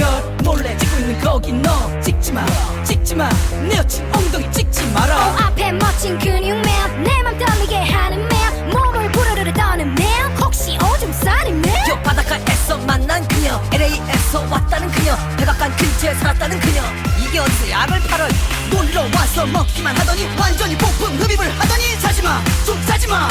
걸 몰래 찍고 있는 거기 너. 찍지마 찍지마. 내 여친 엉덩이 찍지 마라. 어, 앞에 멋진 근육맨 내맘 떨리게 하는 맨 몸을 부르르르 떠는 맨 혹시 오줌 싸는 맨저 바닷가에서 만난 그녀. LA에서 왔다는 그녀. 백악관 근처에 살았다는 그녀. 이게 어디서 약을 팔아 놀러 와서 먹기만 하더니 완전히 폭풍 흡입을 하더니 자지마. 좀 자지마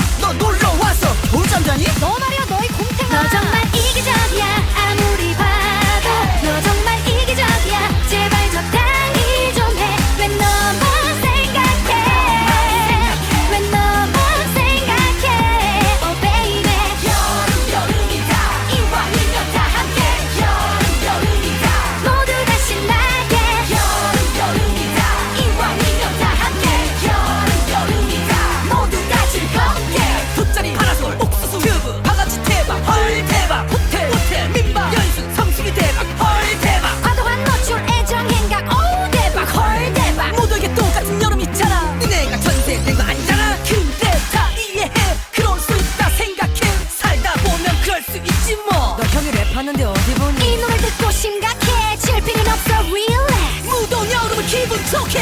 랩하는데 어디 보니? 이 노래 듣고 심각해. 칠 필요는 없어. Relax. 무더운 여름을 기분 좋게